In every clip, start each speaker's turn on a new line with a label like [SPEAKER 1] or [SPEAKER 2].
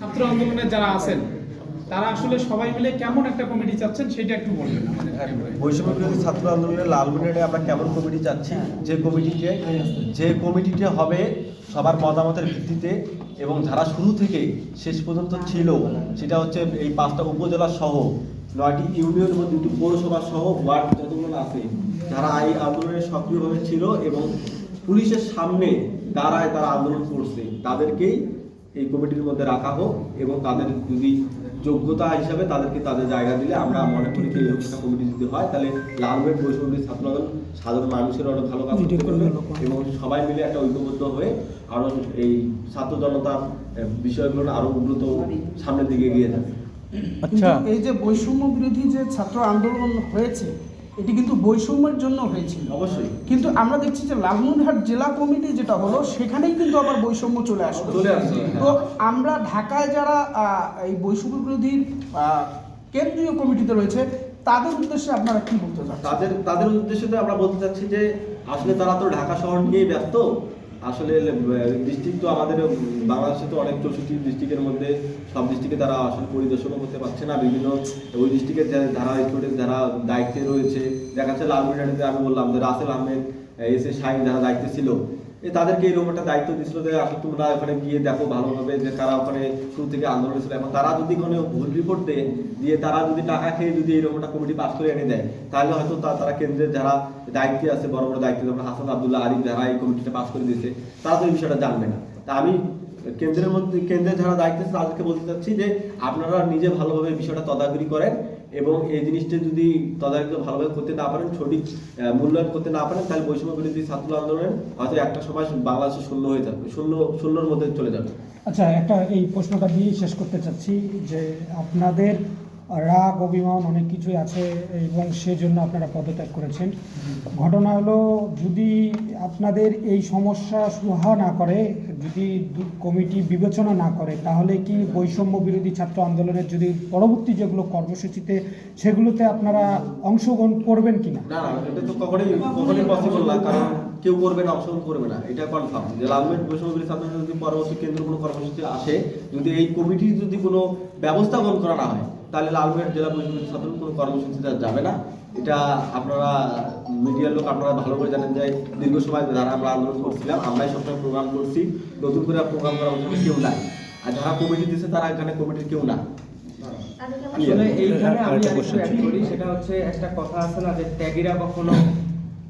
[SPEAKER 1] ছাত্র আন্দোলনে যারা আছেন, তারা আসলে সবাই মিলে কেমন একটা কমিটি চাচ্ছেন সেটা একটু বলবেন
[SPEAKER 2] বৈষম্য ছাত্র আন্দোলনের লালমনিরহাটে আমরা কেমন কমিটি চাচ্ছি? যে কমিটিতে যে কমিটিতে হবে সবার মতামতের ভিত্তিতে এবং যারা শুরু থেকে শেষ পর্যন্ত ছিল, সেটা হচ্ছে এই পাঁচটা উপজেলা সহ নয়টি ইউনিয়ন এবং দুটি পৌরসভা সহ ওয়ার্ড যতগুলো আছে, যারা এই আন্দোলনে সক্রিয়ভাবে ছিল এবং পুলিশের সামনে দাঁড়ায় তারা আন্দোলন করছে, তাদেরকেই এই কমিটির মধ্যে রাখা হোক এবং তাদের যদি যোগ্যতা হিসাবে তাদেরকে তাদের জায়গা দিলে আমরা মনে করি যে এরকম কমিটি যদি হয় তাহলে লালবেট বৈষম্য ছাত্র আন্দোলন সাধারণ মানুষের অনেক ভালো কাজ করতে পারবে এবং সবাই মিলে একটা ঐক্যবদ্ধ হয়ে আরও এই ছাত্র জনতার বিষয়গুলো আরও উন্নত সামনের দিকে এগিয়ে যাবে।
[SPEAKER 3] আচ্ছা।
[SPEAKER 4] এই যে বৈষম্য বিরোধী যে ছাত্র আন্দোলন হয়েছে এটি কিন্তু বৈষম্যের জন্য হয়েছিল।
[SPEAKER 2] অবশ্যই।
[SPEAKER 4] কিন্তু আমরা দেখছি যে লালমনিরহাট জেলা কমিটি যেটা হলো সেখানেই কিন্তু আবার বৈষম্য চলে আসলো।
[SPEAKER 2] চলে আসছে,
[SPEAKER 4] তো আমরা ঢাকায় যারা আহ, এই বৈষম্য বিরোধী আহ, কেন্দ্রীয় কমিটিতে রয়েছে তাদের উদ্দেশ্যে আপনারা কি বলতে চান
[SPEAKER 2] তাদের তাদের উদ্দেশ্যে তো আমরা বলতে চাচ্ছি যে আসলে তারা তো ঢাকা শহর নিয়েই ব্যস্ত। আসলে ডিস্ট্রিক্ট তো আমাদের বাংলাদেশে তো অনেক চৌষট্টি ডিস্ট্রিক্টের মধ্যে সব ডিস্ট্রিক্টে তারা আসলে পরিদর্শনও করতে পারছে না। বিভিন্ন ওই ডিস্ট্রিক্টের যারা স্টুডেন্ট যারা দায়িত্বে রয়েছে, দেখা যাচ্ছে লালমিনাটিতে আমি বললাম যে রাসেল আহমেদ এস এ শাহিন যারা দায়িত্বে ছিল তাদেরকে এরকম একটা দায়িত্ব দিয়েছিল যে, আসলে তোমরা ওখানে গিয়ে দেখো ভালোভাবে যে তারা ওখানে শুরু থেকে আন্দোলন ছিল এবং তারা যদি কোনো ভুল রিপোর্ট দেয়, দিয়ে তারা যদি টাকা খেয়ে যদি এরকম একটা কমিটি পাস করে এনে দেয়, তাহলে হয়তো তারা কেন্দ্রের যারা দায়িত্বে আছে, বড় বড় দায়িত্ব, যেমন হাসান আবদুল্লাহ আরিফ যারা এই কমিটিটা পাস করে দিয়েছে, তারা তো এই বিষয়টা জানবে না। তা আমি কেন্দ্রের মধ্যে কেন্দ্রের যারা দায়িত্ব আছে তাদেরকে বলতে চাচ্ছি যে আপনারা নিজে ভালোভাবে বিষয়টা তদারকি করেন এবং এই জিনিসটা যদি তদারকি ভালোভাবে করতে না পারেন সঠিক মূল্যায়ন করতে না পারেন তাহলে বৈষম্য বিরোধী ছাত্র আন্দোলনের হয়তো একটা সময় বাংলাদেশে শূন্য হয়ে যাবে শূন্য শূন্যর মধ্যে চলে যাবে।
[SPEAKER 3] আচ্ছা একটা এই প্রশ্নটা দিয়ে শেষ করতে চাচ্ছি যে আপনাদের রাগ অভিমান অনেক কিছুই আছে এবং সেজন্য আপনারা পদত্যাগ করেছেন। ঘটনা হলো যদি আপনাদের এই সমস্যা সুহা না করে যদি কমিটি বিবেচনা না করে, তাহলে কি বৈষম্য বিরোধী ছাত্র আন্দোলনের যদি পরবর্তী যেগুলো কর্মসূচিতে সেগুলোতে আপনারা অংশগ্রহণ করবেন কিনা?
[SPEAKER 2] না এটা তো কখনোই কখনোই পসিবল না, কারণ কেউ করবে না, অংশগ্রহণ করবে না, এটা কনফার্ম যে লালমেট বৈষম্য বিরোধী ছাত্র যদি পরবর্তী কেন্দ্র কোনো কর্মসূচি আসে, যদি এই কমিটি যদি কোনো ব্যবস্থা গ্রহণ করা না হয়, তাহলে লালমেট জেলা বিরোধী ছাত্র কোনো কর্মসূচিতে যাবে না। এটা আপনারা মিডিয়ার লোক আপনারা ভালো করে জানেন যে দীর্ঘ সময় যারা আমরা আন্দোলন করছিলাম আমরাই সবসময় প্রোগ্রাম করছি। নতুন করে প্রোগ্রাম করার মতো কেউ নাই। আর যারা কমিটি দিচ্ছে তারা এখানে কমিটির কেউ না।
[SPEAKER 5] আসলে এইখানে আমি অ্যাড করি সেটা হচ্ছে একটা কথা আছে না যে ত্যাগীরা কখনো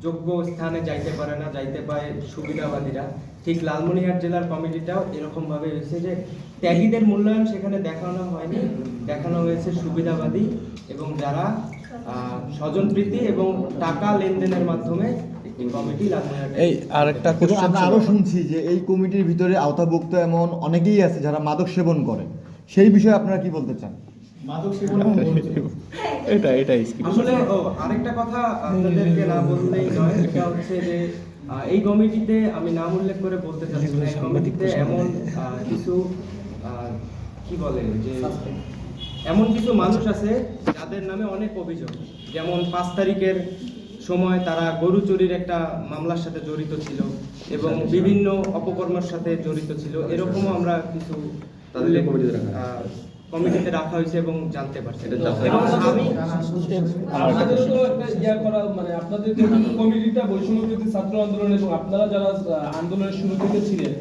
[SPEAKER 5] যোগ্য স্থানে যাইতে পারে না যাইতে পারে সুবিধাবাদীরা। ঠিক লালমনিরহাট জেলার কমিটিটাও এরকম ভাবে হয়েছে যে ত্যাগীদের মূল্যায়ন সেখানে দেখানো হয়নি। দেখানো হয়েছে সুবিধাবাদী এবং যারা স্বজনপ্রীতি এবং টাকা লেনদেনের মাধ্যমে
[SPEAKER 6] এই আরেকটা
[SPEAKER 7] আমরা আরও শুনছি যে এই কমিটির ভিতরে আওতাভুক্ত এমন অনেকেই আছে যারা মাদক সেবন করে। সেই বিষয়ে আপনারা কি বলতে চান?
[SPEAKER 1] মাদক সেবন
[SPEAKER 6] এটা এটাই
[SPEAKER 5] আসলে আরেকটা কথা আপনাদেরকে না বললেই নয় সেটা হচ্ছে যে এই কমিটিতে আমি নাম উল্লেখ করে বলতে চাচ্ছি এই কমিটিতে এমন কিছু আহ, কি বলে যে এমন কিছু মানুষ আছে যাদের নামে অনেক অভিযোগ। যেমন পাঁচ তারিখের সময় তারা গরু চুরির একটা মামলার সাথে জড়িত ছিল এবং বিভিন্ন অপকর্মের সাথে জড়িত ছিল। এরকমও আমরা কিছু
[SPEAKER 2] কমিটিতে রাখা
[SPEAKER 5] আহ, কমিটিতে রাখা হয়েছে এবং জানতে পারছি।
[SPEAKER 8] মানে কমিটিটা ছাত্র আন্দোলন এবং আপনারা যারা আন্দোলনের শুরু থেকে ছিলেন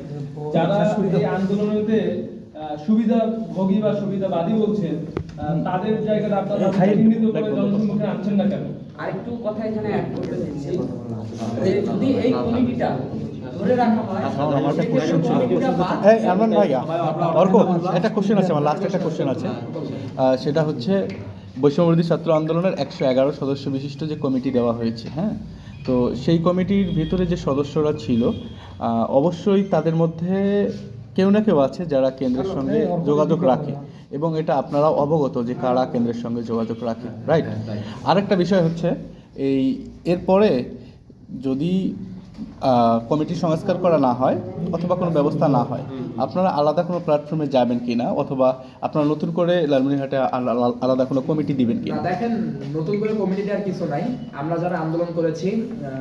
[SPEAKER 8] যারা এই আন্দোলনেতে আহ, সুবিধাভোগী বা সুবিধাবাদী বলছেন তাদের জায়গাটা আপনারা চিহ্নিত করে জনসম্মুখে আনছেন না কেন?
[SPEAKER 9] আরেকটু কথা এখানে অ্যাড করতে চাইছি যে যদি এই কমিটিটা ধরে রাখা হয়
[SPEAKER 6] আমার একটা
[SPEAKER 9] সেক্ষেত্রে
[SPEAKER 6] ছিল।
[SPEAKER 9] কমিটিটা
[SPEAKER 6] এই আরমান ভাইয়া অর্ক একটা কোশ্চেন আছে আমার লাস্ট একটা কোশ্চেন আছে। সেটা হচ্ছে বৈষম্যবিরোধী ছাত্র আন্দোলনের একশো এগারো সদস্য বিশিষ্ট যে কমিটি দেওয়া হয়েছে হ্যাঁ? তো সেই কমিটির ভিতরে যে সদস্যরা ছিল অবশ্যই তাদের মধ্যে কেউ না কেউ আছে যারা কেন্দ্রের সঙ্গে যোগাযোগ রাখে এবং এটা আপনারা অবগত যে কারা কেন্দ্রের সঙ্গে যোগাযোগ রাখে রাইট আরেকটা বিষয় হচ্ছে এই এরপরে যদি কমিটি সংস্কার করা না হয় অথবা কোনো ব্যবস্থা না হয় আপনারা আলাদা কোনো প্ল্যাটফর্মে যাবেন কি না অথবা আপনারা নতুন করে লালমনিরহাটে আলা- আলা- আলাদা কোনো কমিটি দিবেন কিনা?
[SPEAKER 9] দেখেন নতুন করে কমিটিতে আর কিছু নাই। আমরা যারা আন্দোলন করেছি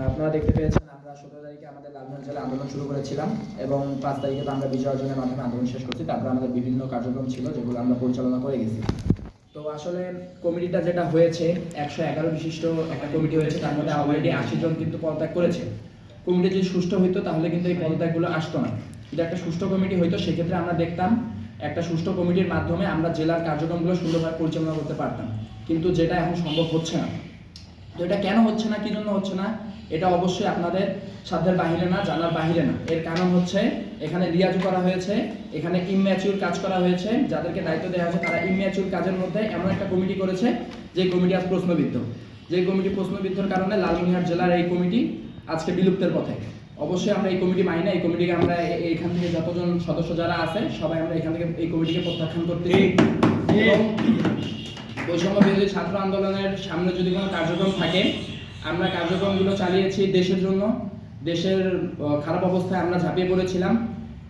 [SPEAKER 9] আপনারা দেখতে পেয়েছেন আমরা
[SPEAKER 10] সতেরো তারিখে আমাদের লালমোহন জেলা আন্দোলন শুরু করেছিলাম এবং পাঁচ তারিখে তো আমরা বিজয় অর্জনের মাধ্যমে আন্দোলন শেষ করছি। তারপরে আমাদের বিভিন্ন কার্যক্রম ছিল যেগুলো আমরা পরিচালনা করে গেছি। তো আসলে কমিটিটা যেটা হয়েছে, একশো এগারো বিশিষ্ট একটা কমিটি হয়েছে, তার মধ্যে অলরেডি আশি জন কিন্তু পদত্যাগ করেছে। কমিটি যদি সুষ্ঠু হইতো, তাহলে কিন্তু এই পদত্যাগগুলো আসতো না। যদি একটা সুষ্ঠু কমিটি হইতো, সেক্ষেত্রে আমরা দেখতাম একটা সুষ্ঠু কমিটির মাধ্যমে আমরা জেলার কার্যক্রমগুলো সুন্দরভাবে পরিচালনা করতে পারতাম। কিন্তু যেটা এখন সম্ভব হচ্ছে না। তো এটা কেন হচ্ছে না, কি জন্য হচ্ছে না? এটা অবশ্যই আপনাদের সাধ্যের বাহিরে না জানার বাহিরে না। এর কারণ হচ্ছে এখানে রিয়াজ করা হয়েছে এখানে ইম্যাচিউর কাজ করা হয়েছে। যাদেরকে দায়িত্ব দেওয়া হয়েছে তারা ইম্যাচিউর কাজের মধ্যে এমন একটা কমিটি করেছে যে কমিটি আজ প্রশ্নবিদ্ধ। যে কমিটি প্রশ্নবিদ্ধর কারণে লালমনিরহাট জেলার এই কমিটি আজকে বিলুপ্তের পথে। অবশ্যই আমরা এই কমিটি মানি না এই কমিটিকে আমরা এইখান থেকে যতজন সদস্য যারা আছে সবাই আমরা এখান থেকে এই কমিটিকে প্রত্যাখ্যান করতে এবং বৈষম্য বিরোধী ছাত্র আন্দোলনের সামনে যদি কোনো কার্যক্রম থাকে আমরা কার্যক্রমগুলো চালিয়েছি দেশের জন্য। দেশের খারাপ অবস্থায় আমরা ঝাঁপিয়ে পড়েছিলাম।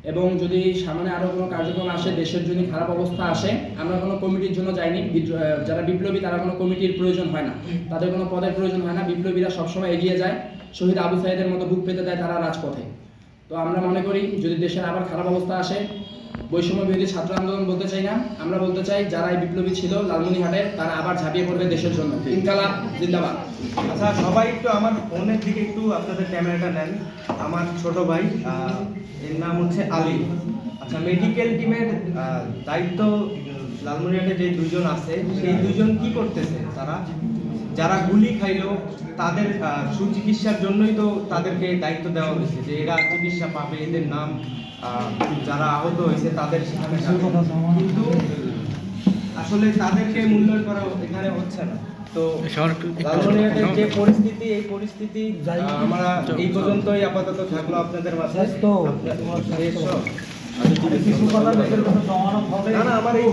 [SPEAKER 10] এবং যদি সামনে আরও কোনো কার্যক্রম আসে, দেশের যদি খারাপ অবস্থা আসে, আমরা কোনো কমিটির জন্য যাইনি। যারা বিপ্লবী তারা কোনো কমিটির প্রয়োজন হয় না। তাদের কোনো পদের প্রয়োজন হয় না। বিপ্লবীরা সবসময় এগিয়ে যায়। শহীদ আবু সাইদের মতো বুক পেতে দেয় তারা রাজপথে। তো আমরা মনে করি, যদি দেশের আবার খারাপ অবস্থা আসে বৈষম্য বিরোধী ছাত্র আন্দোলন বলতে চাই না। আমরা বলতে চাই, যারা এই বিপ্লবী ছিল লালমনিরহাটে তারা আবার ঝাঁপিয়ে পড়বে দেশের জন্য। ইনকালাব জিন্দাবাদ।
[SPEAKER 5] আচ্ছা সবাই একটু আমার ফোনের দিকে একটু আপনাদের ক্যামেরাটা নেন। আমার ছোট ভাই এর নাম হচ্ছে আলী। আচ্ছা মেডিকেল টিমের দায়িত্ব লালমনিরহাটে যে দুজন আছে, সেই দুজন কি করতেছে তারা? যারা গুলি খাইলো তাদের সুচিকিৎসার জন্যই তো তাদেরকে দায়িত্ব দেওয়া হয়েছে যে এরা চিকিৎসা পাবে এদের নাম যারা আহত হয়েছে তাদের সেখানে কিন্তু আসলে তাদেরকে মূল্যায়ন করা এখানে হচ্ছে না। তো লালমনিরহাটের যে পরিস্থিতি এই পরিস্থিতি আমরা এই পর্যন্তই আপাতত থাকল আপনাদের মাঝে। আপনার- শেষ সব? না না আমার এই